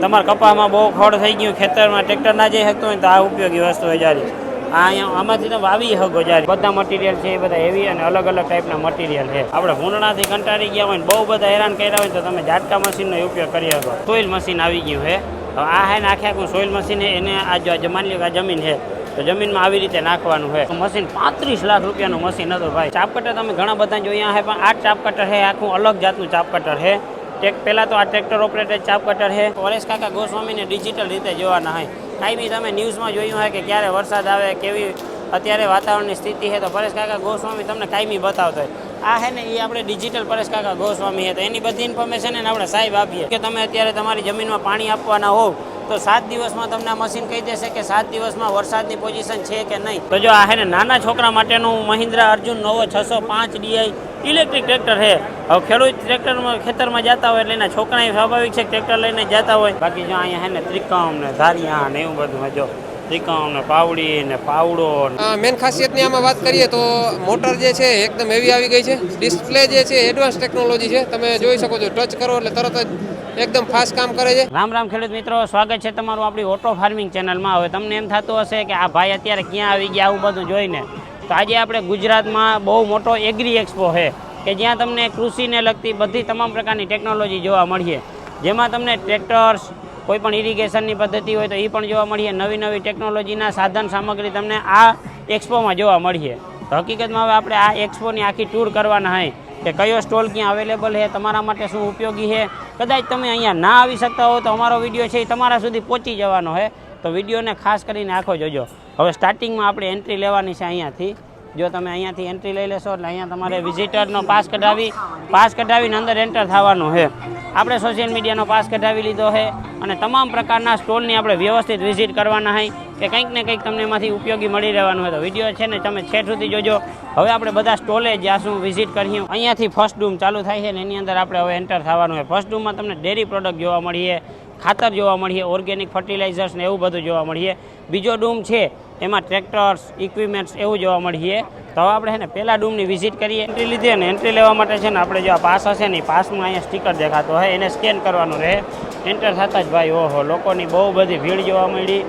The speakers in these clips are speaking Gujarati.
તમારા કપામાં બહુ ખોડ થઈ ગયું, ખેતરમાં ટ્રેક્ટર ના જઈ શકતું હોય તો આ ઉપયોગી વસ્તુ હજારી જારી. આ અહીંયા આમાંથી તમે વાવી શકો જ્યારે બધા મટીરિયલ છે એ બધા એવી અને અલગ અલગ ટાઈપના મટીરિયલ છે. આપણે ભૂંડણાથી કંટાળી ગયા હોય ને બહુ બધા હેરાન કર્યા હોય તો તમે ઝાટકા મશીનનો ઉપયોગ કરી શકો. સોઇલ મશીન આવી ગયું છે. આ હે ને આખે આખું સોઇલ મશીન છે, એને આ જો માની લો કે આ જમીન છે, તો જમીનમાં આવી રીતે નાખવાનું છે. મશીન પાંત્રીસ લાખ રૂપિયાનું મશીન હતું ભાઈ. ચાપ કટર તમે ઘણા બધા જોયા છે પણ આ ચાપ કટર છે, આખું અલગ જાતનું ચાપ કટર છે. ટેક પહેલાં તો આ ટ્રેક્ટર ઓપરેટેડ ચાપ કટર છે. પરેશ કાકા ગોસ્વામીને ડિજિટલ રીતે જોવાના હોય કાંઈ તમે ન્યૂઝમાં જોયું હોય કે ક્યારે વરસાદ આવે, કેવી અત્યારે વાતાવરણની સ્થિતિ છે, તો પરેશ કાકા ગોસ્વામી તમને કાયમી બતાવતો હોય. આ છે ને એ આપણે ડિજિટલ પરેશ કાકા ગોસ્વામી છે. તો એની બધી ઇન્ફોર્મેશન એને આપણે સાહેબ આપીએ. કે તમે અત્યારે તમારી જમીનમાં પાણી આપવાના હોવ, તો સાત દિવસમાં તમને આ મશીન કહી દેશે કે સાત દિવસમાં વરસાદની પોઝિશન છે કે નહીં? તો જો આ હે ને નાના છોકરા માટેનું મહિન્દ્રા અર્જુન નવો છસો પાંચ ડીઆઈ ઇલેક્ટ્રિક ટ્રેક્ટર છે. હવે ખેડૂત ટ્રેક્ટરમાં ખેતરમાં જતા હોય એટલે એના છોકરા સ્વાભાવિક છે ટ્રેક્ટર લઈને જતા હોય. બાકી જો અહીંયા હે ને ત્રિકમ ને ધારિયા ને એવું બધું જો. ત્રિકમ ને પાવડી ને પાવડો મેન ખાસિયતની આમાં વાત કરીએ તો મોટર જે છે એકદમ એવી આવી ગઈ છે. ડિસ્પ્લે જે છે એડવાન્સ ટેકનોલોજી છે. તમે જોઈ શકો છો ટચ કરો એટલે તરત જ એકદમ ફાસ્ટ કામ કરે છે. રામ રામ ખેડૂત મિત્રો સ્વાગત છે તમારું આપણી ઓટો ફાર્મિંગ ચેનલમાં હવે તમને એમ થતું હશે કે આ ભાઈ અત્યારે ક્યાં આવી ગયા આવું બધું જોઈને. તો આજે આપણે ગુજરાતમાં બહુ મોટો એગ્રી એક્સપો છે, કે જ્યાં તમને કૃષિને લગતી બધી તમામ પ્રકારની ટેકનોલોજી જોવા મળીએ. જેમાં તમને ટ્રેક્ટર્સ કોઈ પણ ઇરિગેશનની પદ્ધતિ હોય તો એ પણ જોવા મળીએ. નવી નવી ટેકનોલોજીના સાધન સામગ્રી તમને આ એક્સપોમાં જોવા મળીએ. તો હકીકતમાં હવે આપણે આ એક્સપોની આખી ટૂર કરવાના હોય કે કયો સ્ટોલ ક્યાં અવેલેબલ છે, તમારા માટે શું ઉપયોગી છે. કદાચ તમે અહીંયા ના આવી શકતા હો તો અમારો વીડિયો છે એ તમારા સુધી પહોંચી જવાનો છે તો વિડીયોને ખાસ કરીને આખો જોજો. હવે સ્ટાર્ટિંગમાં આપણે એન્ટ્રી લેવાની છે અહીંયાથી. જો તમે અહીંયાથી એન્ટ્રી લઈ લેશો એટલે અહીંયા તમારે વિઝિટરનો પાસ કઢાવી પાસ કઢાવીને અંદર એન્ટર થવાનું છે. આપણે સોશિયલ મીડિયાનો પાસ કઢાવી લીધો છે અને તમામ પ્રકારના સ્ટોલની આપણે વ્યવસ્થિત વિઝિટ કરવાના હોય કે કંઈક ને કંઈક તમને એમાંથી ઉપયોગી મળી રહેવાનું હોય તો વીડિયો છે ને તમે છેઠ સુધી જોજો. હવે આપણે બધા સ્ટોલે શું વિઝિટ કરીએ, અહીંયાથી ફર્સ્ટ ડૂમ ચાલુ થાય છે ને એની અંદર આપણે હવે એન્ટર થવાનું હોય ફર્સ્ટ ડૂમમાં તમને ડેરી પ્રોડક્ટ જોવા મળીએ. ખાતર જોવા મળીએ ઓર્ગેનિક ફર્ટિલાઇઝર્સ ને એવું બધું જોવા મળીએ. બીજો ડૂમ છે, એમાં ટ્રેક્ટર્સ ઇક્વિપમેન્ટ્સ એવું જોવા મળીએ. તો આપણે છે ને પહેલાં ડૂમની વિઝિટ કરીએ. એન્ટ્રી લીધી ને એન્ટ્રી લેવા માટે છે ને આપણે જો આ પાસ હશે ને પાસમાં અહીંયા સ્ટીકર દેખાતો હોય, એને સ્કેન કરવાનું રહે. એન્ટર થતાં જ ભાઈ, ઓહો, લોકોની બહુ બધી ભીડ જોવા મળી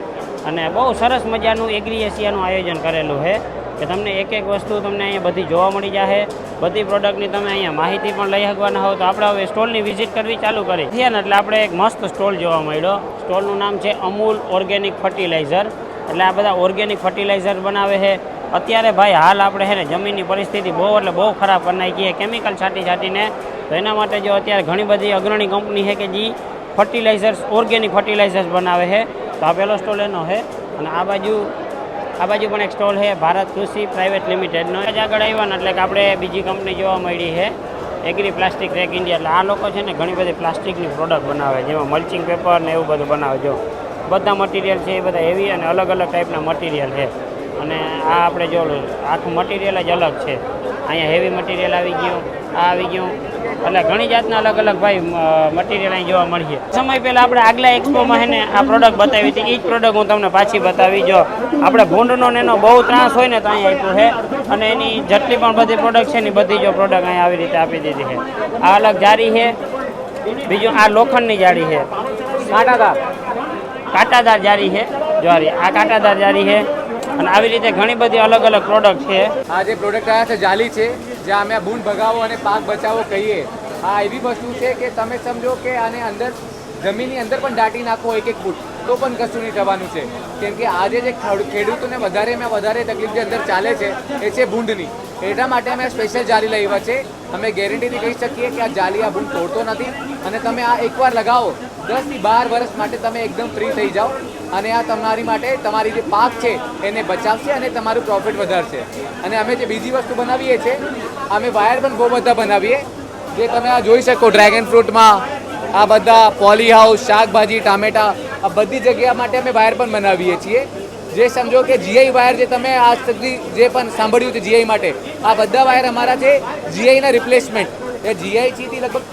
અને બહુ સરસ મજાનું એગ્રી એશિયાનું આયોજન કરેલું છે. કે તમને એક એક વસ્તુ તમને અહીંયા બધી જોવા મળી જશે બધી પ્રોડક્ટની તમે અહીંયા માહિતી પણ લઈ શકવાના હો તો આપણે હવે સ્ટોલની વિઝિટ કરવી ચાલુ કરી. થયા ને એટલે આપણે એક મસ્ત સ્ટોલ જોવા મળ્યો. સ્ટોલનું નામ છે અમૂલ ઓર્ગેનિક ફર્ટિલાઇઝર એટલે આ બધા ઓર્ગેનિક ફર્ટિલાઇઝર બનાવે છે. અત્યારે ભાઈ હાલ આપણે છે ને જમીનની પરિસ્થિતિ બહુ એટલે બહુ ખરાબ કરી નાખી છે. કેમિકલ છાંટી છાંટીને તો એના માટે જો અત્યારે ઘણી બધી અગ્રણી કંપની છે કે જે ફર્ટિલાઇઝર્સ ઓર્ગેનિક ફર્ટિલાઇઝર્સ બનાવે છે. તો આ પહેલો સ્ટોલ એનો છે. અને આ બાજુ આ બાજુ પણ એક સ્ટોલ છે, ભારત કૃષિ પ્રાઇવેટ લિમિટેડનો. જ આગળ આવ્યા ને એટલે કે આપણે બીજી કંપની જોવા મળી છે, એગ્રી પ્લાસ્ટિક રેક ઇન્ડિયા. એટલે આ લોકો છે ને ઘણી બધી પ્લાસ્ટિકની પ્રોડક્ટ બનાવે જેમાં મલ્ચિંગ પેપર ને એવું બધું બનાવે જો બધા મટીરિયલ છે એ બધા હેવી અને અલગ અલગ ટાઈપના મટીરિયલ છે. અને આ આપણે જો આખું મટીરિયલ જ અલગ છે. અહીંયા હેવી મટીરિયલ આવી ગયું. આ આવી ગયું. એટલે ઘણી જાતના અલગ અલગ ભાઈ મટીરિયલ અહીં જોવા મળીએ. સમય પહેલાં આપણે આગલા એક્સપોમાં હેને આ પ્રોડક્ટ બતાવી હતી. એ જ પ્રોડક્ટ હું તમને પાછી બતાવી. જો આપણે ભૂંડનો ને એનો બહુ ત્રાસ હોય ને તો અહીં આપ્યું છે. અને એની જેટલી પણ બધી પ્રોડક્ટ છે ને બધી જો પ્રોડક્ટ અહીં આવી રીતે આપી દીધી છે. આ અલગ જારી છે. બીજું આ લોખંડની જાળી છે. કાંટાદાર. કાંટાદાર જારી છે. જ્વારી આ કાંટાદાર જારી છે. અને આવી રીતે ઘણી બધી અલગ અલગ પ્રોડક્ટ છે. આ જે પ્રોડક્ટ આવ્યા છે જાલી છે જ્યાં અમે બૂંદ ભગાવો અને પાક બચાવો કહીએ. આ એવી વસ્તુ છે કે તમે સમજો કે આને અંદર જમીનની અંદર પણ દાટી નાખો એક એક ફૂટ. તો પણ કશું નહીં થવાનું છે. કેમ કે આજે જે ખેડૂ- ખેડૂતોને વધારેમાં વધારે તકલીફ જે અંદર ચાલે છે, એ છે ભૂંડની. એટલા માટે અમે સ્પેશિયલ જાલી લાવ્યા છે. અમે ગેરંટીથી કહી શકીએ કે આ જાલી આ ભૂંડ તોડતો નથી અને તમે આ એકવાર લગાવો. દસથી બાર વર્ષ માટે તમે એકદમ ફ્રી થઈ જાઓ અને આ તમારી માટે તમારી જે પાક છે એને બચાવશે અને તમારું પ્રોફિટ વધારશે. અને અમે જે બીજી વસ્તુ બનાવીએ છીએ અમે વાયર પણ બહુ બધા બનાવીએ. જે તમે આ જોઈ શકો ડ્રેગન ફ્રૂટમાં આ બધા પોલી હાઉસ શાકભાજી, ટામેટા આ બધી જગ્યા માટે અમે વાયર પણ બનાવીએ છીએ. જે સમજો કે જીઆઈ વાયર જે તમે આજ સુધી જે પણ સાંભળ્યું છે જીઆઈ માટે, આ બધા વાયર અમારા છે જીઆઈના રિપ્લેસમેન્ટ એ જીઆઈ થી લગભગ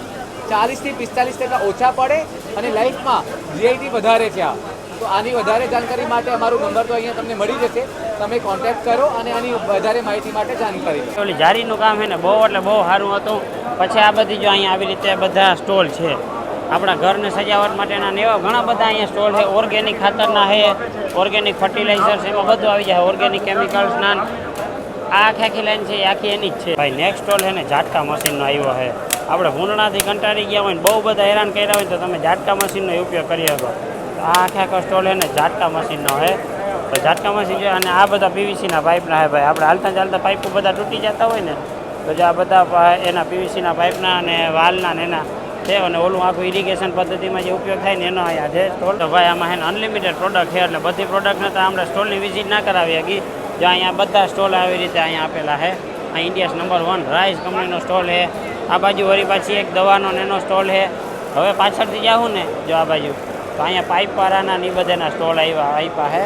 ચાલીસથી પિસ્તાલીસ ટકા ઓછા પડે અને લાઈફમાં જીઆઈથી વધારે છે આ. તો આની વધારે જાણકારી માટે અમારો નંબર તો અહીંયા તમને મળી જશે. તમે કોન્ટેક્ટ કરો અને આની વધારે માહિતી માટે જાણકારી લો. કામ છે ને બહુ, એટલે બહુ સારું હતું. પછી આ બધી જો અહીંયા આવી રીતે બધા સ્ટોલ છે. આપણા ઘરને સજાવટ માટેના એવા ઘણા બધા અહીંયા સ્ટોલ છે. ઓર્ગેનિક ખાતરના છે ઓર્ગેનિક ફર્ટિલાઇઝર્સ એમાં બધું આવી જાય. ઓર્ગેનિક કેમિકલ્સના આ આખી આખી લાઈન છે, એ આખી એની જ છે. ભાઈ નેક્સ્ટ સ્ટોલ છે ને, ઝાટકા મશીનનો આવ્યો છે. આપણે ભૂંડણાથી કંટાળી ગયા હોય ને, બહુ બધા હેરાન કર્યા હોય તો તમે ઝાટકા મશીનનો ઉપયોગ કરી શકો. આ આખે આખો સ્ટોલ છે ને, ઝાટકા મશીનનો છે. તો ઝાટકા મશીન છે, અને આ બધા પીવીસીના પાઇપના છે, ભાઈ. આપણે હાલતા ચાલતા પાઇપો બધા તૂટી જતા હોય ને, તો જો આ બધા એના પીવીસીના પાઇપના અને વાલના ને એના છે અને ઓલું આખું ઇરિગેશન પદ્ધતિમાં જે ઉપયોગ થાય ને એનો અહીંયા છે. સ્ટોલ તો ભાઈ આમાં એને અનલિમિટેડ પ્રોડક્ટ છે, એટલે બધી પ્રોડક્ટને તો આપણે સ્ટોલની વિઝિટ ના કરાવી શકી જો અહીંયા બધા સ્ટોલ આવી રીતે અહીંયા આપેલા છે. આ ઇન્ડિયાસ નંબર વન રાઈસ કંપનીનો સ્ટોલ છે. આ બાજુ વળી પાછી એક દવાનો એનો સ્ટોલ છે. હવે પાછળથી જાઉં ને, જો આ બાજુ. તો અહીંયા પાઇપવાળાના ને બધાના સ્ટોલ આવ્યા, આપ્યા છે.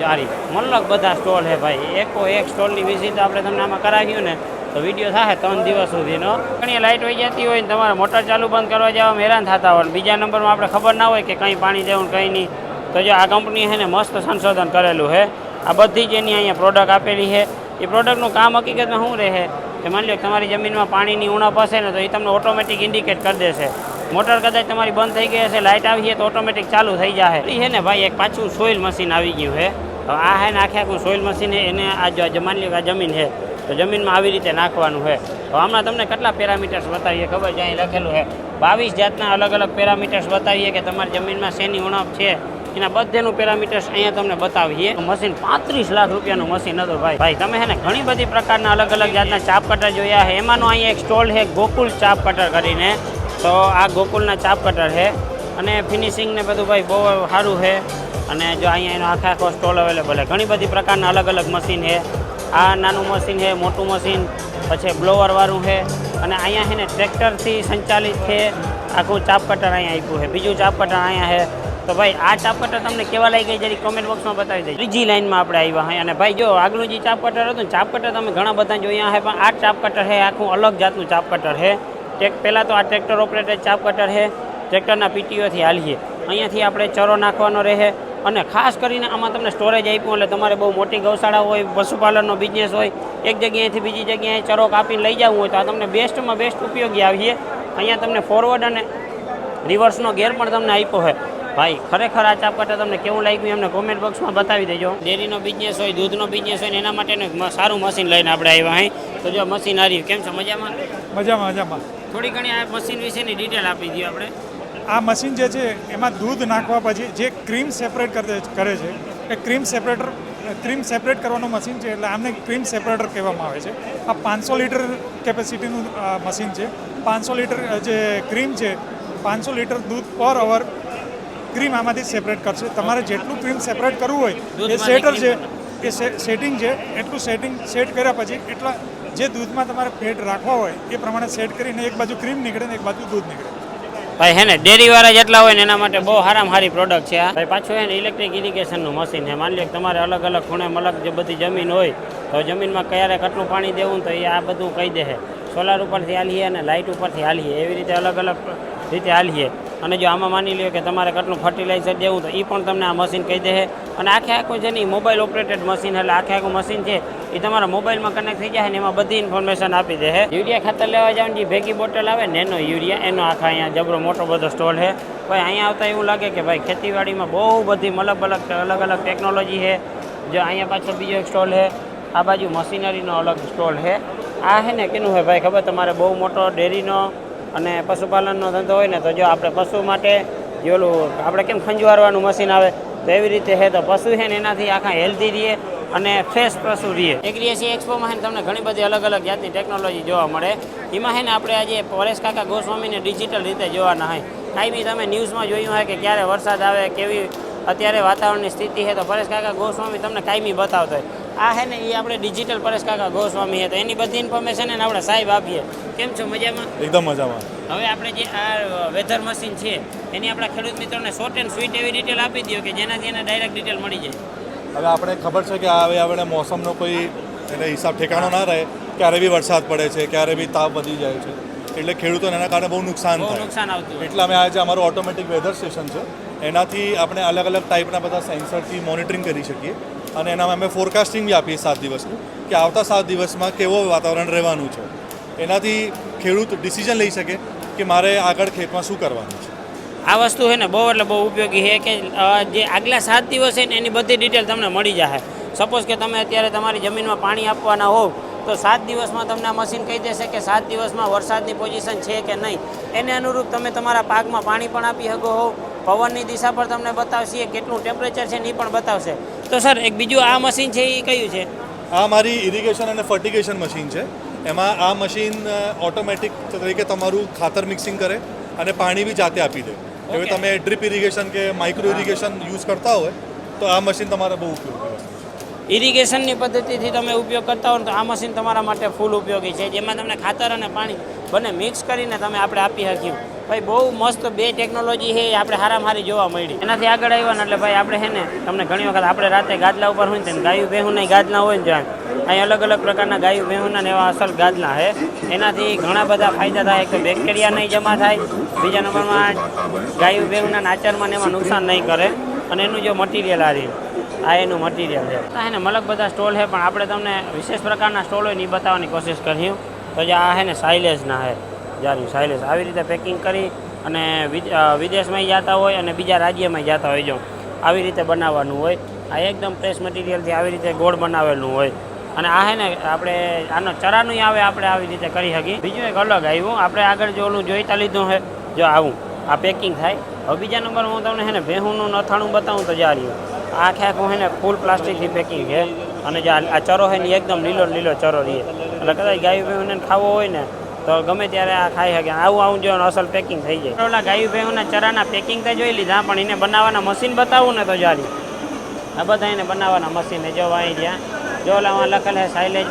જારી મલક બધા સ્ટોલ છે ભાઈ. એકો એક સ્ટોલની વિઝિટ આપણે તમને આમાં કરાવ્યું ને તો વીડિયો થાય ત્રણ દિવસ સુધીનો. ઘણી લાઇટ વહી જતી હોય ને તમારે મોટર ચાલુ બંધ કરવા જવામાં હેરાન થતા હોય. બીજા નંબરમાં આપણે ખબર ના હોય કે કંઈ પાણી દેવું કંઈ નહીં. તો જો આ કંપની છે ને મસ્ત સંશોધન કરેલું છે. આ બધી જ એની અહીંયા પ્રોડક્ટ આપેલી છે. એ પ્રોડક્ટનું કામ હકીકતમાં શું રહે કે માની લો તમારી જમીનમાં પાણીની ઉણપ હશે ને તો એ તમને ઓટોમેટિક ઇન્ડિકેટ કરી દેશે. મોટર કદાચ તમારી બંધ થઈ ગઈ હશે લાઇટ આવી છે તો ઓટોમેટિક ચાલુ થઈ જાય એ છે ને ભાઈ એક પાછું સોઇલ મશીન આવી ગયું છે. આ છે ને આખે આખું સોઇલ મશીન છે. એને આ જો માની લો આ જમીન છે. તો જમીનમાં આવી રીતે નાખવાનું છે. તો હમણાં તમને કેટલા પેરામીટર્સ બતાવીએ? ખબર છે? અહીં લખેલું છે. બાવીસ જાતના અલગ અલગ પેરામીટર્સ બતાવીએ કે તમારી જમીનમાં શેની ઉણપ છે? એના બધેનું પેરામીટર્સ અહીંયા તમને બતાવીએ. મશીન પાંત્રીસ લાખ રૂપિયાનું મશીન હતું ભાઈ. ભાઈ, તમે છે ને ઘણી બધી પ્રકારના અલગ અલગ જાતના ચાપ કટર જોયા છે. એમાંનો અહીંયા એક સ્ટોલ છે, ગોકુલ ચાપ કટર કરીને. તો આ ગોકુલના ચાપ કટર છે. અને ફિનિશિંગ ને બધું ભાઈ બહુ સારું છે. અને જો અહીંયા એનો આખા આખો સ્ટોલ અવેલેબલ છે. ઘણી બધી પ્રકારના અલગ અલગ મશીન છે. આ નાનું મશીન છે, મોટું મશીન, પછી બ્લોવરવાળું છે અને અહીંયા છે ને ટ્રેક્ટરથી સંચાલિત છે, આખું ચાપ કટર અહીંયા આપ્યું છે. બીજું ચાપ કટર અહીંયા છે. તો ભાઈ, આ ચાપ કટર તમને કેવા લાગી ગઈ જરી કોમેન્ટ બોક્સમાં બતાવી દઈએ ત્રીજી લાઈનમાં આપણે આવ્યા હોય અને ભાઈ, જો આગલું જે ચાપ કટર હતું ને ચાપ કટર તમે ઘણા બધા જોયા છે પણ આ ચાપ કટર છે, આખું અલગ જાતનું ચાપ કટર છે. ટેક, પહેલાં તો આ ટ્રેક્ટર ઓપરેટેડ ચાપ કટર છે. ટ્રેક્ટરના પીટીઓથી હાલીએ. અહીંયાથી આપણે ચરો નાખવાનો રહે. અને ખાસ કરીને આમાં તમને સ્ટોરેજ આપ્યું એટલે તમારે બહુ મોટી ગૌશાળા હોય પશુપાલનનો બિઝનેસ હોય એક જગ્યાએથી બીજી જગ્યાએ ચરો કાપીને લઈ જવું હોય તો આ તમને બેસ્ટમાં બેસ્ટ ઉપયોગી આવીએ. અહીંયા તમને ફોરવર્ડ અને રિવર્સનો ગેર પણ તમને આપ્યો હોય. ભાઈ ખરેખર આ ચાપકાટા તમને કેવું લાગ્યું એમને કોમેન્ટ બોક્સમાં બતાવી દેજો. ડેરીનો બિઝનેસ હોય દૂધનો બિઝનેસ હોય ને એના માટેનું સારું મશીન લઈને આપણે આવ્યા અહીં તો જો મશીન આવ્યું કેમ છે? મજામાં? મજામાં મજામાં. થોડી ઘણી આ મશીન વિશેની ડિટેલ આપી દઈએ આપણે. આ મશીન જે છે એમાં દૂધ નાખવા પછી જે ક્રીમ સેપરેટ કરે છે એ ક્રીમ સેપરેટર ક્રીમ સેપરેટ કરવાનું મશીન છે એટલે આમને ક્રીમ સેપરેટર કહેવામાં આવે છે. આ પાંચસો લીટર કેપેસિટીનું મશીન છે. પાંચસો લીટર જે ક્રીમ છે પાંચસો લીટર દૂધ પર અવર ક્રીમ આમાંથી સેપરેટ કરશે. તમારે જેટલું ક્રીમ સેપરેટ કરવું હોય એ સેટર છે એ સેટિંગ છે. એટલું સેટિંગ સેટ કર્યા પછી એટલા જે દૂધમાં તમારે ફેટ રાખવા હોય એ પ્રમાણે સેટ કરીને એક બાજુ ક્રીમ નીકળે ને એક બાજુ દૂધ નીકળે. ભાઈ, હે ને ડેરી વાળા જેટલા હોય ને, એના માટે બહુ સારામાં સારી પ્રોડક્ટ છે ભાઈ, પાછું હે ને ઇલેક્ટ્રિક ઇરિગેશનનું મશીન છે. માની લો તમારે અલગ અલગ ખૂણે મલક જે બધી જમીન હોય, તો જમીનમાં ક્યારે કેટલું પાણી દેવું તો એ આ બધું કહી દે છે સોલાર ઉપરથી હાલીએ અને લાઇટ ઉપરથી હાલીએ. એવી રીતે અલગ અલગ રીતે હાલીએ. અને જો આમાં માની લ્યો કે તમારે કેટલું ફર્ટિલાઇઝર દેવું તો એ પણ તમને આ મશીન કહી દે અને આખે આખું છે ને એ મોબાઈલ ઓપરેટેડ મશીન એટલે આખે આખું મશીન છે એ તમારા મોબાઈલમાં કનેક્ટ થઈ જાય ને એમાં બધી ઇન્ફોર્મેશન આપી દે યુરિયા ખાતર લેવા જાવ ને જે ભેગી બોટલ આવે ને એનો યુરિયા, એનો આખા અહીંયા જબરો મોટો બધો સ્ટોલ છે. ભાઈ, અહીંયા આવતા એવું લાગે કે ભાઈ, ખેતીવાડીમાં બહુ બધી અલગ અલગ અલગ અલગ ટેકનોલોજી છે. જો અહીંયા પાછળ બીજો એક સ્ટોલ છે. આ બાજુ મશીનરીનો અલગ સ્ટોલ છે. આ છે ને, કેનું હોય ભાઈ, ખબર? તમારે બહુ મોટો ડેરીનો અને પશુપાલનનો ધંધો હોય ને તો જો આપણે પશુ માટે જેલું આપણે કેમ ખંજવારવાનું મશીન આવે, તો એવી રીતે છે તો પશુ છે ને એનાથી આખા હેલ્ધી રહીએ અને ફ્રેશ પશુ રહીએ. એગ્રીએસી એક્સપોમાં તમને ઘણી બધી અલગ અલગ જાતની ટેકનોલોજી જોવા મળે. એમાં છે ને આપણે આજે પરેશ કાકા ગોસ્વામીને ડિજિટલ રીતે જોવાના હોય કાંઈ તમે ન્યૂઝમાં જોયું હોય કે ક્યારે વરસાદ આવે, કેવી અત્યારે વાતાવરણની સ્થિતિ છે તો પરેશ કાકા ગોસ્વામી તમને કાયમી બતાવતા હોય. આ હે ને એ આપણે ડિજિટલ પરેશ કાકા ગોસ્વામી છે તો એની બધી ઇન્ફોર્મેશન એને આપણે સાહેબ આપીએ. કેમ છો મજામાં? એકદમ મજામાં. હવે આપણે જે આ વેધર મશીન છે એની આપણા ખેડૂત મિત્રોને શોર્ટ એન્ડ સ્વીટ એવી ડિટેલ આપી દો કે જેનાથી એને ડાયરેક્ટ ડિટેલ મળી જાય. હવે આપણે ખબર છે કે હવે આપણે મોસમનો કોઈ એટલે હિસાબ ઠેકાણો ના રહે ક્યારે બી વરસાદ પડે છે ક્યારે બી તાપ વધી જાય છે એટલે ખેડૂતોને એના કારણે બહુ નુકસાન થાય. નુકસાન આવતું એટલે અમે આજે અમારું ઓટોમેટિક વેધર સ્ટેશન છે એનાથી આપણે અલગ અલગ ટાઈપના બધા સેન્સરથી મોનિટરિંગ કરી શકીએ. અને એનામાં અમે ફોરકાસ્ટિંગ બી આપીએ સાત દિવસનું કે આવતા સાત દિવસમાં કેવો વાતાવરણ રહેવાનું છે. એનાથી ખેડૂત ડિસિઝન લઈ શકે કે મારે આગળ ખેતમાં શું કરવાનું છે. આ વસ્તુ છે ને બહુ એટલે બહુ ઉપયોગી છે કે જે આગલા સાત દિવસ છે ને એની બધી ડિટેલ તમને મળી જશે સપોઝ કે તમે અત્યારે તમારી જમીનમાં પાણી આપવાના હોવ, તો સાત દિવસમાં તમને મશીન કહી દેશે કે સાત દિવસમાં વરસાદની પોઝિશન છે કે નહીં. એને અનુરૂપ તમે તમારા પાકમાં પાણી પણ આપી શકો હોવ. પવનની દિશા પર તમને બતાવશે, કેટલું ટેમ્પરેચર છે એ પણ બતાવશે. તો સર એક બીજું આ મશીન છે એ કયું છે? આ મારી ઇરિગેશન અને ફર્ટિગેશન મશીન છે. એમાં આ મશીન ઓટોમેટિક તરીકે તમારું ખાતર મિક્સિંગ કરે અને પાણી બી જાતે આપી દે. હવે તમે ડ્રીપ ઇરિગેશન કે માઇક્રો ઇરિગેશન યુઝ કરતા હોય તો આ મશીન તમારે બહુ ઉપયોગી વસ્તુ ઇરિગેશનની પદ્ધતિથી તમે ઉપયોગ કરતા હો ને તો આ મશીન તમારા માટે ફૂલ ઉપયોગી છે. જેમાં તમને ખાતર અને પાણી બંને મિક્સ કરીને તમે આપણે આપી શક્યું ભાઈ, બહુ મસ્ત બે ટેકનોલોજી છે આપણે હારામ હારી જોવા મળી. એનાથી આગળ આવ્યા ને એટલે ભાઈ, આપણે છે ને, તમને ઘણી વખત આપણે રાતે ગાદલા ઉપર હોય ને ગાયું ગાયું નહીં, ગાદલા હોય ને જ્યાં. અહીં અલગ અલગ પ્રકારના ગાયું બેહુના એવા અસલ ગાદલા છે. એનાથી ઘણા બધા ફાયદા થાય તો બેક્ટેરિયા નહીં જમા થાય, બીજા નંબરમાં ગાયું બેહુના આચરમાં ને એમાં નુકસાન નહીં કરે. અને એનું જે મટીરિયલ આ રહ્યું, આ એનું મટીરિયલ છે. આ એને મલક બધા સ્ટોલ છે, પણ આપણે તમને વિશેષ પ્રકારના સ્ટોલ હોય ને એ બતાવવાની કોશિશ કર્યું તો જે આ છે ને સાઇલેજના છે. જારી સાઇલેજ આવી રીતે પેકિંગ કરી અને વિદેશમાં જતા હોય અને બીજા રાજ્યમાં જતા હોય જો. આવી રીતે બનાવવાનું હોય. આ એકદમ ફ્રેશ મટીરિયલથી આવી રીતે ગોળ બનાવેલું હોય. અને આ છે ને, આપણે આનો ચરાનું આવે, આપણે આવી રીતે કરી શકીએ. બીજું એક અલગ આવ્યું. આપણે આગળ જો ઓલું જોઈતા લીધું છે જો આવું. આ પેકિંગ થાય. હવે બીજા નંબર હું તમને છે ને, ભેહુંનું નથાણું બતાવું તો જારી આ આખે છે ને ફૂલ પ્લાસ્ટિકથી પેકિંગ છે. અને જે આ આ ચરો છે ને એકદમ લીલો લીલો ચરો રહીએ એટલે કદાચ ગાયું ભેહુંને ખાવો હોય ને તો ગમે ત્યારે આ ખાઈ શકે. આવું આવું જો અસલ પેકિંગ થઈ જાય. ઓલા ગાયું ભેંના ચરાના પેકિંગ તો જોઈ લીધા, પણ એને બનાવવાના મશીન બતાવું ને તો જારી આ બધા એને બનાવવાના મશીન જો અહીં જ્યાં જો ઓલામાં લખેલ છે સાઇલેજ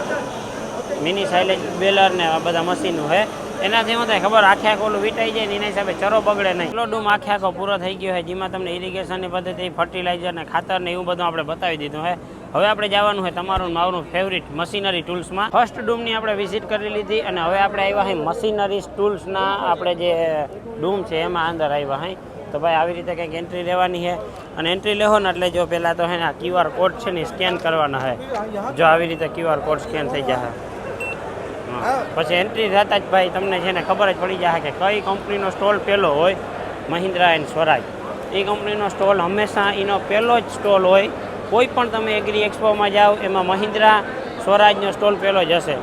મિની સાઇલેજ બેલર ને આ બધા મશીનો હે. એનાથી શું થાય ખબર, આખે આખું ઓલું વીટાઈ જાય ને એના હિસાબે ચરો બગડે નહીં. એટલો ડૂમ આખે આખો પૂરો થઈ ગયો છે, જેમાં તમને ઇરિગેશનની પદ્ધતિ ફર્ટિલાઇઝર ને ખાતર ને એવું બધું આપણે બતાવી દીધું છે. હવે આપણે જવાનું છે તમારું મારું ફેવરિટ મશીનરી ટૂલ્સમાં. ફર્સ્ટ ડૂમની આપણે વિઝિટ કરી લીધી અને હવે આપણે આવ્યા છે મશીનરી ટૂલ્સના આપણે જે ડૂમ છે એમાં અંદર આવ્યા છે તો ભાઈ આવી રીતે કંઈક એન્ટ્રી લેવાની છે અને એન્ટ્રી લેવો ને એટલે જો પહેલાં તો હે ક્યુઆર કોડ છે ને સ્કેન કરવાના છે જો આવી રીતે ક્યુઆર કોડ સ્કેન થઈ જશે હા. પછી એન્ટ્રી થતાં જ ભાઈ તમને છે ને ખબર જ પડી જશે કે કઈ કંપનીનો સ્ટોલ પહેલો હોય? મહિન્દ્રા એન્ડ સ્વરાજ. એ કંપનીનો સ્ટોલ હંમેશા એનો પહેલો જ સ્ટોલ હોય. કોઈ પણ તમે એગ્રી એક્સપોમાં જાઓ, એમાં મહિન્દ્રા સ્વરાજનો સ્ટોલ પહેલો જ હશે.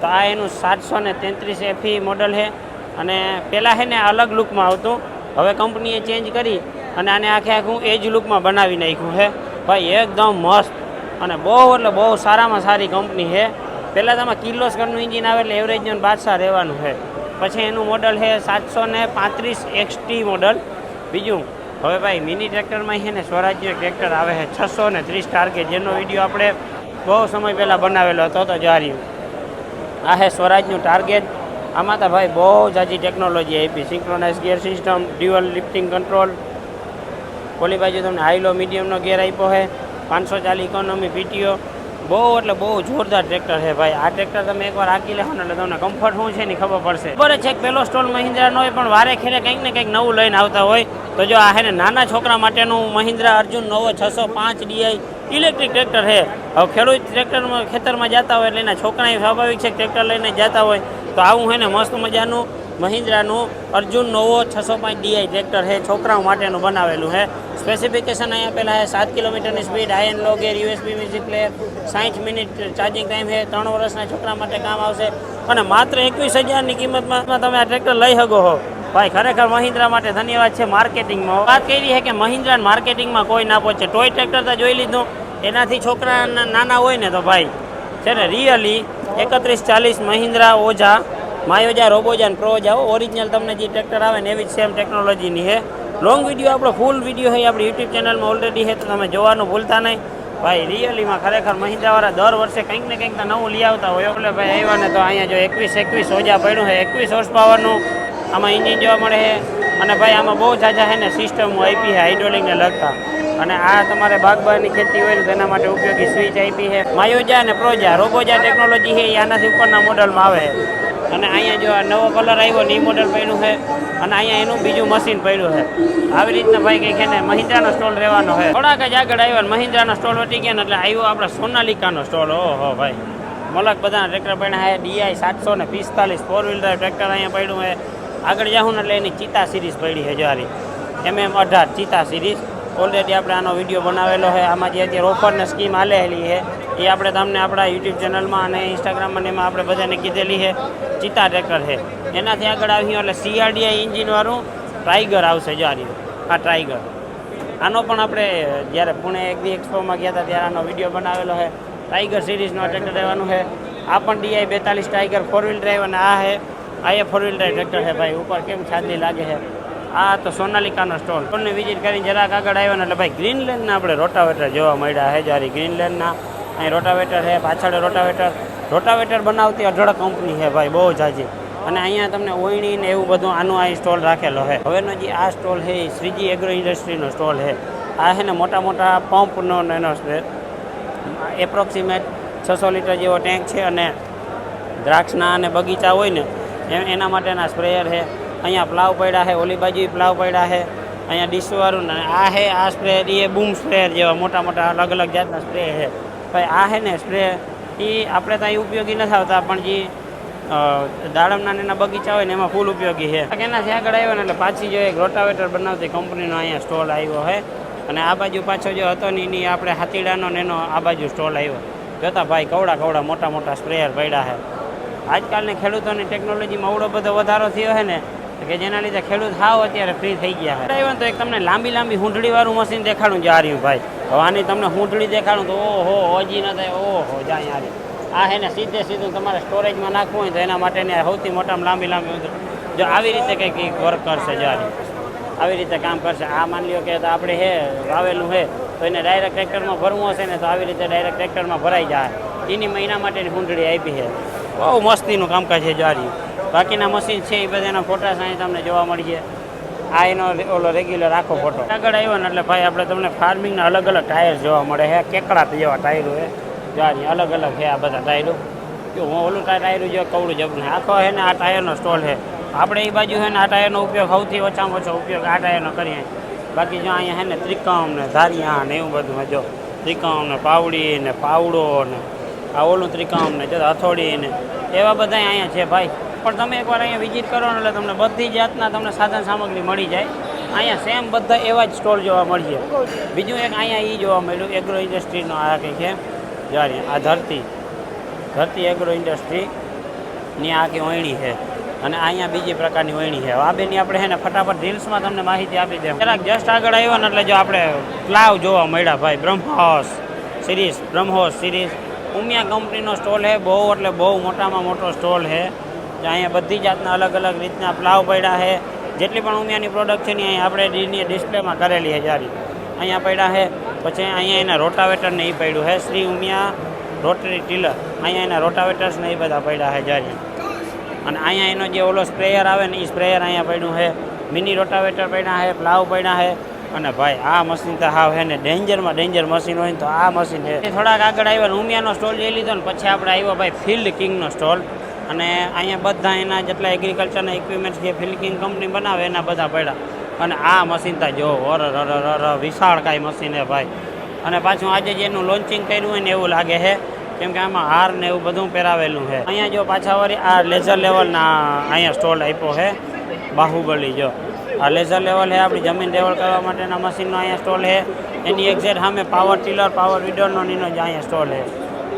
તો આ એનું સાતસો ને તેત્રીસ એફી મોડલ છે અને પહેલાં છે ને અલગ લુકમાં આવતું. હવે કંપનીએ ચેન્જ કરી અને આને આખે આખું એ જ લુકમાં બનાવી નાખ્યું છે. ભાઈ, એકદમ મસ્ત. અને બહુ એટલે બહુ સારામાં સારી કંપની છે. પહેલાં તમે કિર્લોસ્કરનું એન્જિન આવે એટલે એવરેજનો બાદશાહ રહેવાનું છે. પછી એનું મોડલ છે સાતસો ને પાંત્રીસ એક્સટી મોડલ બીજું હવે ભાઈ, મિની ટ્રેક્ટરમાં છે ને સ્વરાજ્ય ટ્રેક્ટર આવે છે છસો ને ત્રીસ ટાર્ગેટ જેનો વીડિયો આપણે બહુ સમય પહેલાં બનાવેલો હતો તો જાર્યું આ છે સ્વરાજનું ટાર્ગેટ આમાં તો ભાઈ બહુ જાજી ટેકનોલોજી આપી. Synchronize gear system dual lifting control ઓલી બાજુ તમને હાઈલો મીડિયમનો ગેર આપ્યો છે. પાંચસો ચાલીસ ઇકોનોમી પીટીઓ બહુ, એટલે બહુ જોરદાર ટ્રેક્ટર છે ભાઈ. આ ટ્રેક્ટર તમે એકવાર આંકી લેવો ને એટલે તમને કમ્ફર્ટ શું છે ને ખબર પડશે. ખબર છે પેલો સ્ટોલ મહિન્દ્રાનો હોય, પણ વારે ખેરે કંઈક ને કંઈક નવું લઈને આવતા હોય. તો જો આ હે ને નાના છોકરા માટેનું મહિન્દ્રા અર્જુન નવો છસો પાંચ ડીઆઈ ઇલેક્ટ્રિક ટ્રેક્ટર છે. હવે ખેડૂત ટ્રેક્ટરમાં ખેતરમાં જતા હોય એટલે એના છોકરા સ્વાભાવિક છે ટ્રેક્ટર લઈને જતા હોય. તો આવું છે ને મસ્ત મજાનું મહિન્દ્રાનું અર્જુન નવો છસો પાંચ ડીઆઈ ટ્રેક્ટર છે, છોકરાઓ માટેનું બનાવેલું છે. સ્પેસિફિકેશન અહીંયા પહેલાં છે, સાત કિલોમીટરની speed high and low gear USB music player સાઠ મિનિટ ચાર્જિંગ ટાઈમ છે, ત્રણ વર્ષના છોકરા માટે કામ આવશે. અને માત્ર એકવીસ હજારની કિંમતમાં તમે આ ટ્રેક્ટર લઈ શકો હો ભાઈ, ખરેખર મહિન્દ્રા માટે ધન્યવાદ છે માર્કેટિંગમાં. વાત કરી છે કે મહિન્દ્રા માર્કેટિંગમાં કોઈ ના પહોંચે. ટોય ટ્રેક્ટર તો જોઈ લીધું, એનાથી છોકરા નાના હોય ને તો ભાઈ, છે ને રિયલી એકત્રીસ ચાલીસ મહિન્દ્રા ઓઝા માયોજા, રોબોજા ને પ્રોજા. ઓરિજિનલ તમને જે ટ્રેક્ટર આવે ને એવી જ સેમ ટેકનોલોજીની છે લોંગ વીડિયો આપણો ફૂલ વીડિયો છે આપણી યુટ્યુબ ચેનલમાં ઓલરેડી છે તો તમે જોવાનું ભૂલતા નહીં. ભાઈ રિયલીમાં ખરેખર મહિન્દ્રાવાળા દર વર્ષે કંઈક ને કંઈક તો નવું લઈ આવતા હોય. એટલે ભાઈ આવ્યા ને તો અહીંયા જો એકવીસ એકવીસ ઓજા પડ્યું છે એકવીસ હોર્સ પાવરનું આમાં ઇન્જિન જોવા મળે છે અને ભાઈ, આમાં બહુ ઝાઝા છે ને સિસ્ટમો આપી છે હાઇડ્રોલિકને લગતા. અને આ તમારે બાગબાની ખેતી હોય ને, તો એના માટે ઉપયોગી સ્વિચ આપી છે માયોજા અને પ્રોજા, રોબોજા ટેકનોલોજી છે એ આનાથી ઉપરના મોડલમાં આવે છે અને અહીંયા જો નવો કલર આવ્યો ને મોડલ પડ્યું છે. અને અહીંયા એનું બીજું મશીન પડ્યું છે. આવી રીતના ભાઈ કંઈક છે મહિન્દ્રાનો સ્ટોલ રહેવાનો છે. થોડાક જ આગળ આવ્યો ને મહિન્દ્રાનો સ્ટોલ વટી ગયા ને એટલે આવ્યો આપણે સોનાલિકાનો સ્ટોલ ઓહો ભાઈ. મલક બધાના ટ્રેક્ટર પડ્યા છે. ડીઆઈ સાતસો ને પિસ્તાલીસ ફોર વ્હીલ ડ્રાઈવ ટ્રેક્ટર અહીંયા પડ્યું છે. આગળ જાઉં ને એટલે એની ચિતા સિરીઝ પડી છે જારી એમ એમ અઢાર ચિતા સિરીઝ ઓલરેડી આપણે આનો વીડિયો બનાવેલો છે. આમાં જે અત્યારે ઓફરને સ્કીમ આલેલી છે, એ આપણે તમને આપણા યુટ્યુબ ચેનલમાં અને ઇન્સ્ટાગ્રામમાં એમાં આપણે બધાને કીધેલી છે. ચિતા ટ્રેકર છે. એનાથી આગળ આવ્યું એટલે સીઆરડીઆઈ ઇન્જિનવાળું ટ્રાઈગર આવશે જારી આ ટ્રાઈગર આનો પણ આપણે જ્યારે પુણે એગ્રી એક્સપોમાં ગયા હતા ત્યારે આનો વીડિયો બનાવેલો છે. ટાઈગર સિરીઝનો ટ્રેક્ટર રહેવાનું છે. આ પણ ડીઆઈ બેતાલીસ ટાઈગર ફોર વ્હીલ ડ્રાઈવ અને આ છે. આ એ ફોર વ્હીલ ડ્રાઈવ ટ્રેક્ટર છે ભાઈ. ઉપર કેમ છાદલી લાગે છે? આ તો સોનાલિકાનો સ્ટોલ. સ્ટોલને વિઝિટ કરીને જરાક આગળ આવ્યો ને એટલે ભાઈ ગ્રીનલેન્ડના આપણે રોટાવેટર જોવા મળ્યા છે જ્યારે ગ્રીનલેન્ડના. અહીં રોટાવેટર છે પાછળ રોટાવેટર. રોટાવેટર બનાવતી અઢળ કંપની છે ભાઈ, બહુ જાજી અને અહીંયા તમને ઓયણી ને એવું બધું આનું આ સ્ટોલ રાખેલો છે હવેનો જે આ સ્ટોલ છે એ શ્રીજી એગ્રો ઇન્ડસ્ટ્રીનો સ્ટોલ છે આ છે ને મોટા મોટા પંપનો એનો એપ્રોક્સિમેટ છસો લીટર જેવો ટેન્ક છે અને દ્રાક્ષના અને બગીચા હોય ને એના માટેના સ્પ્રેયર છે અહીંયા પ્લાવ પડ્યા છે, ઓલી બાજુ પ્લાવ પડ્યા છે. અહીંયા ડીશવાળું ને આ છે, આ સ્પ્રે એ બૂમ સ્પ્રેયર જેવા મોટા મોટા અલગ અલગ જાતના સ્પ્રે છે. ભાઈ, આ છે ને સ્પ્રે એ આપણે ત્યાં ઉપયોગી નથી આવતા, પણ જે દાડમના એના બગીચા હોય ને એમાં ફૂલ ઉપયોગી છે. એનાથી આગળ આવ્યો ને એટલે પાછી જો એક રોટાવેટર બનાવતી કંપનીનો અહીંયા સ્ટોલ આવ્યો છે. અને આ બાજુ પાછો જો હતો ને એની આપણે હાથીડાનો ને એનો આ બાજુ સ્ટોલ આવ્યો. જોતા ભાઈ, કવડા કવડા મોટા મોટા સ્પ્રેયર પડ્યા છે. આજકાલની ખેડૂતોની ટેકનોલોજીમાં અવડો બધો વધારો થયો છે ને કે જેના લીધે ખેડૂત હાવ અત્યારે ફ્રી થઈ ગયા છે. આવ્યો તો એક તમને લાંબી લાંબી હુંડળીવાળું મશીન દેખાડું જા આર્યું ભાઈ. હવે આની તમને હુંડળી દેખાડું તો ઓહો હોજી ન થાય, ઓહો જાય આર્યું આ હે ને સીધે સીધું તમારે સ્ટોરેજમાં નાખવું હોય તો એના માટેની ને સૌથી મોટામાં લાંબી લાંબી. જો આવી રીતે કંઈક વર્ક કરશે જો આવી રીતે કામ કરશે. આ માની લ્યો કે આપણે હે વાવેલું હે તો એને ડાયરેક્ટ ટ્રેક્ટરમાં ભરવું હશે ને તો આવી રીતે ડાયરેક્ટ ટ્રેક્ટરમાં ભરાઈ જાય. એની મહિના માટેની હુંડળી આપી છે. બહુ મસ્તીનું કામકાજ છે જારી બાકીના મશીન છે એ બધાના ફોટા સાંઈ તમને જોવા મળી છે આ એનો ઓલો રેગ્યુલર આખો ફોટો આગળ આવ્યો ને એટલે ભાઈ આપણે તમને ફાર્મિંગના અલગ અલગ ટાયર જોવા મળે છે. કેકડા જેવા ટાયરો છે જારી અલગ અલગ છે આ બધા ટાયરો જો હું ઓલું ટાયરું જો કવડું જબ ને આખો છે ને આ ટાયરનો સ્ટોલ છે. આપણે એ બાજુ છે ને આ ટાયરનો ઉપયોગ સૌથી ઓછામાં ઓછો ઉપયોગ આ ટાયરનો કરીએ. બાકી જો અહીંયા છે ને ત્રિકમ ને ધારિયા ને એવું બધું જો. ત્રિકમ ને પાવડી ને પાવડો ને આ ઓલું ત્રિકમ ને હથોડી ને એવા બધા અહીંયા છે ભાઈ. પણ તમે એકવાર અહીંયા વિઝિટ કરો એટલે તમને બધી જાતના તમને સાધન સામગ્રી મળી જાય. અહીંયા સેમ બધા એવા જ સ્ટોલ જોવા મળશે બીજું એક અહીંયા એ જોવા મળ્યું એગ્રો ઇન્ડસ્ટ્રીનો આ કંઈક છે. જારી આ ધરતી. ધરતી એગ્રો ઇન્ડસ્ટ્રીની આ કે વહેણી છે. અને અહીંયા બીજી પ્રકારની વહેણી છે. આ બેની આપણે છે ને ફટાફટ રીલ્સમાં તમને માહિતી આપી દે. જરાક જસ્ટ આગળ આવ્યો ને એટલે જો આપણે પ્લાવ જોવા મળ્યા ભાઈ. બ્રહ્મહોસ સિરીઝ બ્રહ્મોસ સિરીઝ ઉમિયા કંપનીનો સ્ટોલ છે બહુ એટલે બહુ મોટામાં મોટો સ્ટોલ છે અહીંયા બધી જાતના અલગ અલગ રીતના પ્લાવ પડ્યા છે જેટલી પણ ઉમિયાની પ્રોડક્ટ છે ને અહીંયા આપણે ડીની ડિસ્પ્લેમાં કરેલી છે જારી. અહીંયા પડ્યા છે પછી અહીંયા એના રોટાવેટરને એ પડ્યું છે શ્રી ઉમિયા રોટરી ટીલર અહીંયા એના રોટાવેટર્સને એ બધા પડ્યા છે જારી. અને અહીંયા એનો જે ઓલો સ્પ્રેયર આવે ને એ સ્પ્રેયર અહીંયા પડ્યું છે મિની રોટાવેટર પડ્યા છે પ્લાવ પડ્યા છે અને ભાઈ, આ મશીન તો હાવ હે ને ડેન્જરમાં ડેન્જર મશીન હોય ને તો આ મશીન છે થોડાક આગળ આવ્યા ને ઉમિયાનો સ્ટોલ લઈ લીધો ને પછી આપણે આવ્યો ભાઈ ફિલ્ડ કિંગનો સ્ટોલ અને અહીંયા બધા એના જેટલા એગ્રીકલ્ચરના ઇક્વિપમેન્ટ્સ જે ફિલ્ડ કિંગ કંપની બનાવે એના બધા પડ્યા. અને આ મશીન તો જો ઓર વિશાળ કાંઈ મશીન હે ભાઈ. અને પાછું આજે જે એનું લોન્ચિંગ કર્યું હોય ને એવું લાગે છે કેમ કે આમાં હાર ને એવું બધું પહેરાવેલું છે અહીંયા જો પાછા વળી આ લેઝર લેવલના અહીંયા સ્ટોલ આપ્યો છે બાહુબલી જો. આ લેઝર લેવલ છે, આપણી જમીન લેવલ કરવા માટેના મશીનનો અહીંયા સ્ટોલ છે. એની એક્ઝેક્ટ સામે પાવર ટીલર પાવર વિડરનો નીનો જ અહીંયા સ્ટોલ છે.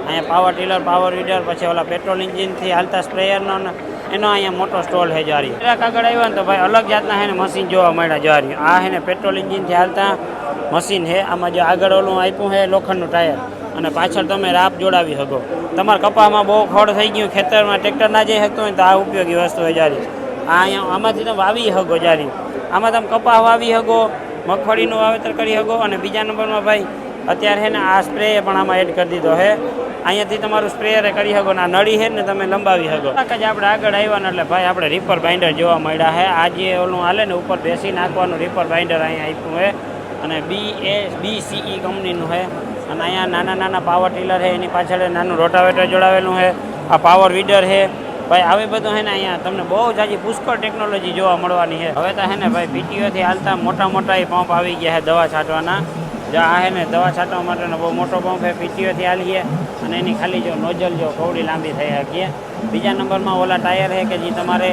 અહીંયા પાવર ટીલર પાવર વિડર પછી ઓલા પેટ્રોલ ઇન્જિનથી હાલતા સ્પ્રેયરનો એનો અહીંયા મોટો સ્ટોલ છે જારી. જરાક આગળ આવ્યો ને તો ભાઈ અલગ જાતના હેને મશીન જોવા મળ્યા જારી. આ હેને પેટ્રોલ ઇન્જિનથી હાલતા મશીન છે. આમાં જે આગળ ઓલું આપ્યું છે લોખંડનું ટાયર અને પાછળ તમે રાપ જોડાવી શકો. તમારા કપામાં બહુ ખોડ થઈ ગયું, ખેતરમાં ટ્રેક્ટર ના જઈ શકતું હોય તો આ ઉપયોગી વસ્તુ હોય જારી. આ અહીંયા આમાંથી તમે વાવી શકો જારી. આમાં તમે કપા વાવી શકો, મગફળીનું વાવેતર કરી શકો અને બીજા નંબરમાં ભાઈ, અત્યારે છે ને આ સ્પ્રે પણ આમાં એડ કરી દીધો છે. અહીંયાથી તમારું સ્પ્રેયરે કરી શકો ને આ નળી છે ને તમે લંબાવી શકો. જ આપણે આગળ આવ્યા ને એટલે ભાઈ આપણે રીપર બાઇન્ડર જોવા મળ્યા છે. આ જે ઓલું હાલે ને ઉપર બેસી નાખવાનું રિપર બાઇન્ડર અહીંયા આપ્યું છે. અને બી એ બી સીઈ કંપનીનું છે. અને અહીંયા નાના નાના પાવર ટીલર છે. એની પાછળ નાનું રોટાવેટર જોડાવેલું છે. આ પાવર વીડર છે. ભાઈ આવી બધું હે ને અહીંયા તમને બહુ જાજી પુષ્કળ ટેકનોલોજી જોવા મળવાની છે. હવે તો હે ને ભાઈ, પીટીઓથી હાલતા મોટા મોટા પંપ આવી ગયા છે દવા છાંટવાના. જો આ હે ને દવા છાંટવા માટેનો બહુ મોટો પંપ છે, પીટીઓથી હાલીએ અને એની ખાલી જો નોઝલ જો કવડી લાંબી થઈ શકીએ બીજા નંબરમાં ઓલા ટાયર છે કે જે તમારે,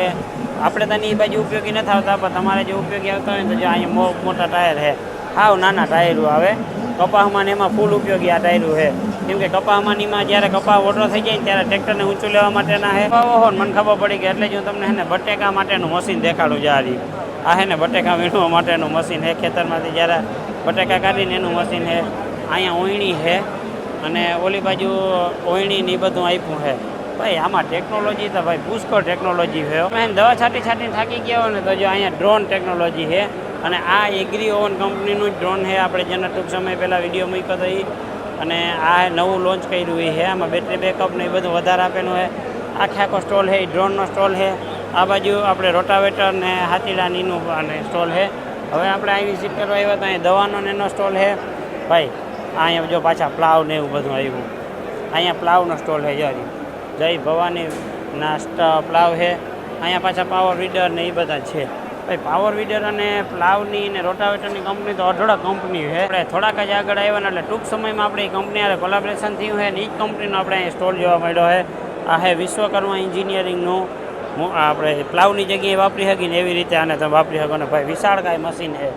આપણે તો એ બાજુ ઉપયોગી નથી આવતા, પણ તમારે જે ઉપયોગી આવતા હોય તો જો અહીંયા મોટા ટાયર છે હાવ નાના ટાયરો આવે. કપાસમાં ને એમાં ફૂલ ઉપયોગી આ ટાયરો છે કેમ કે કપા ને જ્યારે કપા ઓટો થઈ જાય ત્યારે ટ્રેક્ટરને ઊંચું લેવા માટેના હે. હો મને ખબર પડી કે એટલે જ હું તમને હે ને બટેકા માટેનું મશીન દેખાડું જારી આ હે ને બટેકા વીણવા માટેનું મશીન હે. ખેતરમાંથી જ્યારે બટેકા કાઢીને એનું મશીન હે. અહીંયા ઓયણી હે અને ઓલી બાજુ ઓયણી ને બધું આપ્યું છે ભાઈ, આમાં ટેકનોલોજી તો ભાઈ પુષ્કળ ટેકનોલોજી છે એમ દવા છાંટી છાંટીને થાકી ગયા હોય ને તો જો અહીંયા ડ્રોન ટેકનોલોજી છે અને આ એગ્રી ઓવન કંપનીનું જ ડ્રોન છે આપણે જેના ટૂંક સમય પહેલાં વીડિયો મૂક્યો હતો એ અને આ નવું લોન્ચ કર્યું એ છે આમાં બેટરી બેકઅપ ને એ બધું વધારે આપેલું છે આખે આખો સ્ટોલ છે એ ડ્રોનનો સ્ટોલ છે આ બાજુ આપણે રોટાવેટર ને હાથીડાનીનું અને સ્ટોલ છે હવે આપણે અહીં વિઝિટ કરવા આવ્યા તો અહીં દવાનો ને એનો સ્ટોલ છે ભાઈ, અહીંયા જો પાછા પ્લાવ ને એવું બધું આવ્યું. અહીંયા પ્લાવનો સ્ટોલ છે જરી જય ભવાની નાસ્તા પ્લાવ છે અહીંયા પાછા પાવર વીડર ને એ બધા છે. ભાઈ પાવર વીડર અને પ્લાવની ને રોટાવેટરની કંપની તો અઢળક કંપની છે. આપણે થોડાક જ આગળ આવ્યા ને એટલે ટૂંક સમયમાં આપણે એ કંપની હારે કોલાબરેશન થયું છે ને એ જ કંપનીનો આપણે અહીં સ્ટોલ જોવા મળ્યો છે. આ છે વિશ્વકર્મા એન્જિનિયરિંગનું આપણે પ્લાવની જગ્યાએ વાપરી શકીએ ને એવી રીતે આને તમે વાપરી શકો ને ભાઈ વિશાળકાય મશીન છે.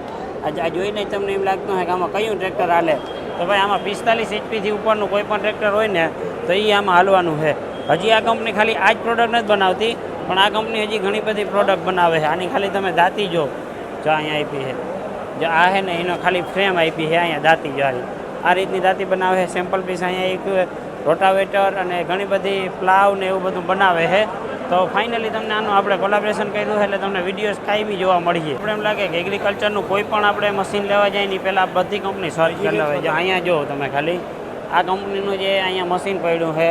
આ જોઈને તમને એમ લાગતું હોય કે આમાં કયું ટ્રેક્ટર હાલે. તો ભાઈ, આમાં પિસ્તાલીસ એચપીથી ઉપરનું કોઈ પણ ટ્રેક્ટર હોય ને તો એ આમાં હાલવાનું છે. હજી આ કંપની ખાલી આ જ પ્રોડક્ટ નથી બનાવતી. પણ આ કંપની હજી ઘણી બધી પ્રોડક્ટ બનાવે છે. આની ખાલી તમે દાંતી જો જો અહીંયા આપી છે. જો આ છે ને, એનો ખાલી ફ્રેમ આપી છે અહીંયા દાંતી જો આ રીતની દાંતી બનાવે છે. સેમ્પલ પીસ અહીંયા એક રોટાવેટર અને ઘણી બધી પ્લાવ ને એવું બધું બનાવે છે. તો ફાઇનલી તમને આનું આપણે કોલાબરેશન કર્યું એટલે તમને વિડીયોઝ કાયમી જોવા મળીએ. આપણે એમ લાગે કે એગ્રીકલ્ચરનું કોઈ પણ આપણે મશીન લેવા જાય ને પહેલાં બધી કંપની સર્ચ કરી લેવાય છે અહીંયા જો તમે ખાલી, આ કંપનીનું જે અહીંયા મશીન પડ્યું છે,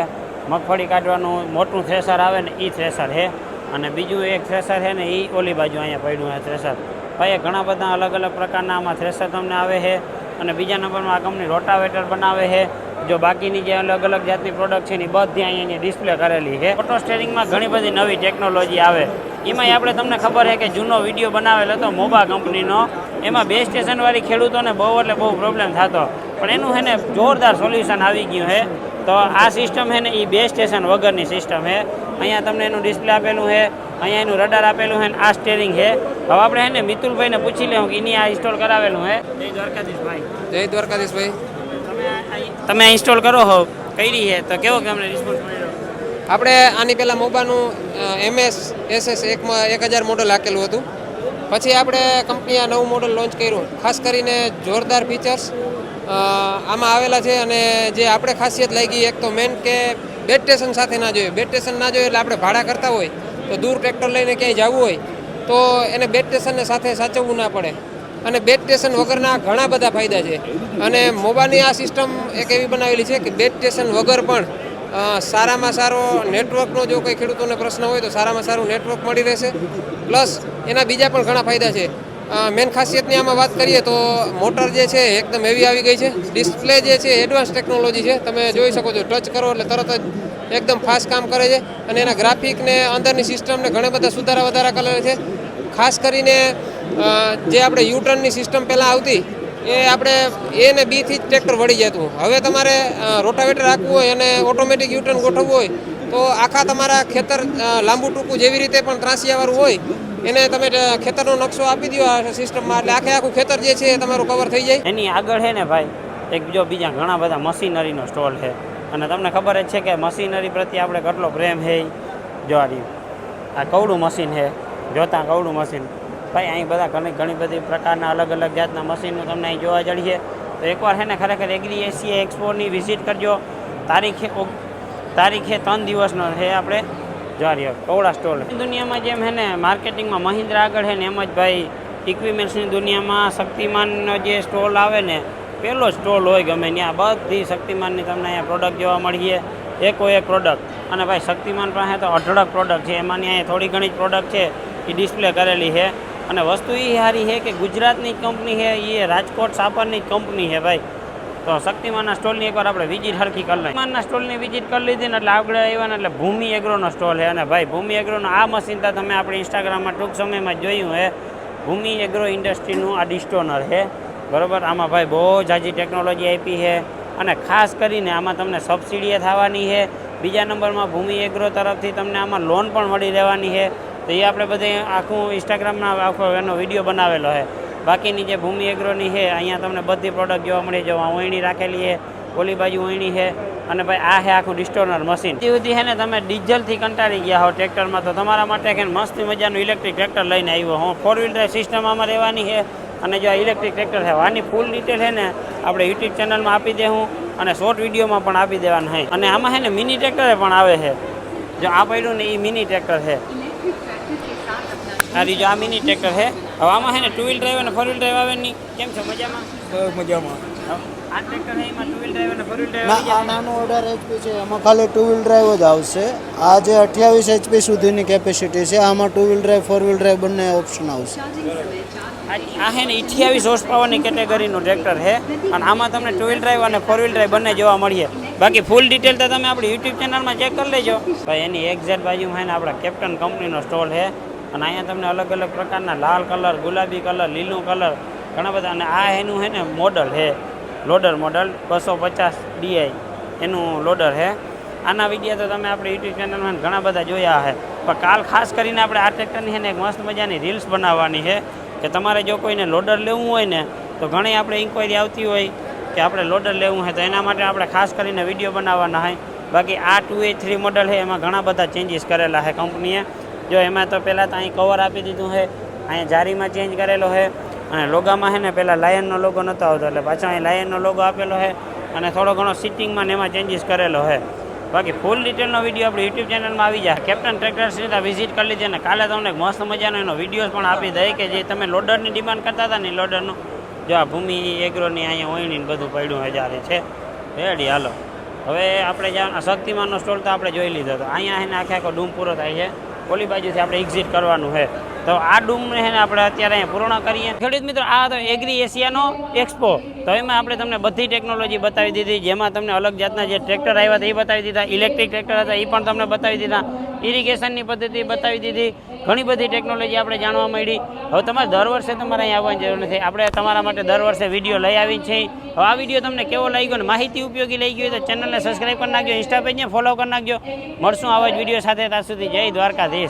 મગફળી કાઢવાનું મોટું થ્રેસર આવે ને એ થ્રેસર છે. અને બીજું એક થ્રેસર છે ને એ ઓલી બાજુ અહીંયા પડ્યું છે, થ્રેસર. ભાઈ ઘણા બધા અલગ અલગ પ્રકારના આમાં થ્રેસર તમને આવે છે અને બીજા નંબરમાં આ કંપની રોટાવેટર બનાવે છે. જો બાકીની જે અલગ અલગ જાતની પ્રોડક્ટ છે ને બધી અહીંયા ડિસ્પ્લે કરેલી છે. ઓટો સ્ટેરિંગમાં ઘણી બધી નવી ટેકનોલોજી આવે. એમાંય આપણે તમને ખબર છે કે જૂનો વીડિયો બનાવેલો હતો મોબા કંપનીનો. એમાં બે સ્ટેશનવાળી ખેડૂતોને બહુ એટલે બહુ પ્રોબ્લેમ થતો. પણ એનું છે ને, જોરદાર સોલ્યુશન આવી ગયું છે. તો આ સિસ્ટમ છે ને એ બે સ્ટેશન વગરની સિસ્ટમ છે. અહીંયા તમને એનું ડિસ્પ્લે આપેલું છે અહીંયા એનું રડાર આપેલું છે ને આ સ્ટેરિંગ છે. હવે આપણે છે ને મિતુલભાઈને પૂછી લેવું કે એની આ ઇન્સ્ટોલ કરાવેલું છે. જય દ્વારકાધીશભાઈ. જય દ્વારકાધીશભાઈ. તમે ઇન્સ્ટોલ કરો હો કરી છે તો કેવો કે અમને રિસ્પોન્સ મળ્યો? આપણે આની પહેલાં મોબાનું એમએસ એસએસ એકમાં એક હજાર મોડલ આપેલું હતું. પછી આપણે કંપનીએ આ નવું મોડલ લોન્ચ કર્યું. ખાસ કરીને જોરદાર ફીચર્સ આમાં આવેલા છે અને જે આપણે ખાસિયત લાગી એક તો મેન કે બેડ સ્ટેશન સાથે ના જોઈએ. બેટ સ્ટેશન ના જોઈએ એટલે આપણે ભાડા કરતા હોય, તો દૂર ટ્રેક્ટર લઈને ક્યાંય જવું હોય, તો એને બેડ સ્ટેશનને સાથે સાચવવું ના પડે. અને બેડ સ્ટેશન વગરના ઘણા બધા ફાયદા છે. અને મોબાઈલની આ સિસ્ટમ એક એવી બનાવેલી છે કે બેડ સ્ટેશન વગર પણ સારામાં સારો નેટવર્કનો જો કોઈ ખેડૂતોને પ્રશ્ન હોય તો સારામાં સારું નેટવર્ક મળી રહેશે. પ્લસ એના બીજા પણ ઘણા ફાયદા છે. મેન ખાસિયતની આમાં વાત કરીએ તો મોટર જે છે એકદમ એવી આવી ગઈ છે. ડિસ્પ્લે જે છે એડવાન્સ ટેકનોલોજી છે. તમે જોઈ શકો છો ટચ કરો એટલે તરત જ એકદમ ફાસ્ટ કામ કરે છે. અને એના ગ્રાફિક ને અંદરની સિસ્ટમને ઘણા બધા સુધારા વધારા કરેલા છે. ખાસ કરીને જે આપણે યુટર્નની સિસ્ટમ પહેલાં આવતી, એ આપણે એ ને બીથી જ ટ્રેક્ટર વળી જતું. હવે તમારે રોટાવેટર રાખવું હોય અને ઓટોમેટિક યુટર્ન ગોઠવવું હોય, તો આખા તમારા ખેતર લાંબુ ટૂંકું જેવી રીતે પણ ત્રાસિયાવાળું હોય એને તમે ખેતરનો નકશો આપી દો આ સિસ્ટમમાં. એટલે આખે આખું ખેતર જે છે તમારું કવર થઈ જાય. એની આગળ છે ને ભાઈ, એક બીજો બીજા ઘણા બધા મશીનરીનો સ્ટોલ છે. અને તમને ખબર જ છે કે મશીનરી પ્રત્યે આપણે કેટલો પ્રેમ છે. જો આ કવડું મશીન છે, જોતા કવડું મશીન. ભાઈ, અહીં બધા ઘણી ઘણી બધી પ્રકારના અલગ અલગ જાતના મશીનો તમને અહીં જોવા જડીએ તો એકવાર છે ને ખરેખર એગ્રી એશિયા એક્સપોની વિઝિટ કરજો. તારીખે તારીખે ત્રણ દિવસનો છે આપણે. જારીઓ કવડા સ્ટોલ દુનિયામાં જેમ હે ને માર્કેટિંગમાં મહિન્દ્રા આગળ હે ને, એમ જ ભાઈ ઇક્વિપમેન્ટ્સની દુનિયામાં શક્તિમાનનો જે સ્ટોલ આવે ને પહેલો સ્ટોલ હોય ગમે ત્યાં, બધી શક્તિમાનની તમને અહીંયા પ્રોડક્ટ જોવા મળીએ. એકો એક પ્રોડક્ટ અને ભાઈ, શક્તિમાન પાસે તો અઢળક પ્રોડક્ટ છે. એમાંની અહીંયા થોડી ઘણી જ પ્રોડક્ટ છે એ ડિસ્પ્લે કરેલી છે. અને વસ્તુ એ સારી છે કે ગુજરાતની કંપની છે એ રાજકોટ સાપરની કંપની છે ભાઈ. તો શક્તિમાનના સ્ટોલની એકવાર આપણે વિઝિટ હરખી કરી લઈએ. શક્તિમાનના સ્ટોલની વિઝિટ કરી લીધી ને એટલે આગળ આવ્યા ને એટલે ભૂમિ એગ્રોનો સ્ટોલ છે. અને ભાઈ, ભૂમિ એગ્રોનો આ મશીન તો તમે આપણે ઇન્સ્ટાગ્રામમાં ટૂંક સમયમાં જોયું છે ભૂમિ એગ્રો ઇન્ડસ્ટ્રીનું આ ડિસ્ટોનર છે. બરોબર? આમાં ભાઈ બહુ જાજી ટેકનોલોજી આપી છે. અને ખાસ કરીને આમાં તમને સબસિડીએ થવાની છે. બીજા નંબરમાં ભૂમિ એગ્રો તરફથી તમને આમાં લોન પણ મળી રહેવાની છે. તો એ આપણે બધે આખું ઇન્સ્ટાગ્રામના આખો એનો વીડિયો બનાવેલો છે. બાકીની જે ભૂમિ એગ્રોની છે અહીંયા તમને બધી પ્રોડક્ટ જોવા મળી જો આ ઓયણી રાખેલી છે ઓલી બાજુ ઓયણી છે અને ભાઈ આ છે આખું ડિસ્ટોનર મશીન તે સુધી છે ને તમે ડીઝલથી કંટાળી ગયા હો ટ્રેક્ટરમાં તો તમારા માટે કે મસ્ત મજાનું ઇલેક્ટ્રિક ટ્રેક્ટર લઈને આવ્યો હું. ફોર વ્હીલ ડ્રાઈવ સિસ્ટમ આમાં રહેવાની છે અને જો આ ઇલેક્ટ્રિક ટ્રેક્ટર છે આની ફૂલ ડિટેલ છે ને આપણે યુટ્યુબ ચેનલમાં આપી દેવું અને શોર્ટ વિડીયોમાં પણ આપી દેવાનું છે. અને આમાં છે ને મિની ટ્રેક્ટરે પણ આવે છે. જો આ પડ્યું ને એ મિની ટ્રેક્ટર છે. આ રીજો આ મિની ટ્રેક્ટર છે. હવે આમાં છે ને ટુ વ્હીલ ડ્રાઈવ અને ફોર વ્હીલ ડ્રાઈવ આવે કેમ છો? મજામાં? મજામાં. આ ટ્રેક્ટર એમાં ટુ વ્હીલ ડ્રાઈવ અને ફોર વ્હીલ ડ્રાઈવ ના આ નાનો ઓર્ડર એચપી છે. એમાં ખાલી ટુ વ્હીલ ડ્રાઈવ જ આવશે. આ જે અઠ્યાવીસ એચપી સુધીની કેપેસિટી છે આમાં two wheel drive four wheel drive બંને ઓપ્શન આવશે. આ છે ને અઠ્યાવીસ હોર્સ પાવરની કેટેગરીનું ટ્રેક્ટર છે. અને આમાં તમને ટુ વ્હીલ ડ્રાઈવ અને ફોર વ્હીલ ડ્રાઈવ બંને જોવા મળીએ. બાકી ફૂલ ડિટેલ તો તમે આપણી યુટ્યુબ ચેનલમાં ચેક કરી લેજો. ભાઈ એની એક્ઝેક્ટ બાજુમાં છે ને આપણા કેપ્ટન કંપનીનો સ્ટોલ છે. અને અહીંયા તમને અલગ અલગ પ્રકારના લાલ કલર, ગુલાબી કલર, લીલું કલર, ઘણા બધા. અને આ એનું છે ને મોડલ છે. લોડર મોડલ બસો પચાસ ડીઆઈ એનું લોડર છે. આના વિડીયા તો તમે આપણે યુટ્યુબ ચેનલમાં ઘણા બધા જોયા છે પણ કાલ ખાસ કરીને આપણે આ ટ્રેક્ટરની છે ને એક મસ્ત મજાની રીલ્સ બનાવવાની છે કે તમારે જો કોઈને લોડર લેવું હોય ને તો ઘણી આપણે ઇન્ક્વાયરી આવતી હોય કે આપણે લોડર લેવું હોય તો એના માટે આપણે ખાસ કરીને વીડિયો બનાવવાના હોય બાકી આ ટુ એ થ્રી મોડલ છે, એમાં ઘણા બધા ચેન્જીસ કરેલા છે કંપનીએ જો એમાં તો પહેલાં તો અહીં કવર આપી દીધું છે, અહીંયા જારીમાં ચેન્જ કરેલો છે અને લોગામાં છે ને પહેલાં લાયનનો લોગો નહોતો આવતો, એટલે પાછો અહીં લાયનનો લોગો આપેલો છે અને થોડો ઘણો સિટિંગમાં ને એમાં ચેન્જીસ કરેલો છે. બાકી ફૂલ ડિટેલનો વીડિયો આપણે યુટ્યુબ ચેનલમાં આવી જાય. કેપ્ટન ટ્રેક્ટર સીધા વિઝિટ કરી લીધી અને કાલે તમને મસ્ત મજાનો એનો વીડિયો પણ આપી દઈએ કે જે તમે લોડરની ડિમાન્ડ કરતા હતા ને લોડરનું જો આ ભૂમિ એગ્રોની અહીંયા ઓયણી ને બધું પડ્યું હજારે છે. રેડી હાલો. હવે આપણે જ્યાં શક્તિમાનનો સ્ટોલ તો આપણે જોઈ લીધો હતો અહીંયા એને આખે આખો ડૂમ પૂરો થાય છે. ઓલી બાજુથી આપણે એક્ઝિટ કરવાનું છે. તો આ ડૂમને છે ને આપણે અત્યારે અહીંયા પૂર્ણ કરીએ. ખેડૂત મિત્રો, આ તો એગ્રી એશિયાનો એક્સપો તો એમાં આપણે તમને બધી ટેકનોલોજી બતાવી દીધી. જેમાં તમને અલગ જાતના જે ટ્રેક્ટર આવ્યા હતા એ બતાવી દીધા. ઇલેક્ટ્રિક ટ્રેક્ટર હતા એ પણ તમને બતાવી દીધા. ઇરિગેશનની પદ્ધતિ બતાવી દીધી. ઘણી બધી ટેકનોલોજી આપણે જાણવા મળી. હવે તમારે દર વર્ષે તમારે અહીં આવવાની જરૂર નથી. આપણે તમારા માટે દર વર્ષે વીડિયો લઈ આવી છે હવે આ વીડિયો તમને કેવો લાગ્યો ને માહિતી ઉપયોગી લઈ ગયો તો ચેનલને સબસ્ક્રાઈબ કરી નાખજો ઇન્સ્ટા પેજને ફોલો કરી નાખજો. મળશું આવા જ વીડિયો સાથે. ત્યાં સુધી જય દ્વારકાધીશ.